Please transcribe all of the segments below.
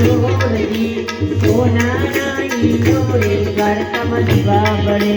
જોડજી સોનાના ઈંડોળે દ્વારકામાં દીવા બળે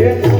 Yeah.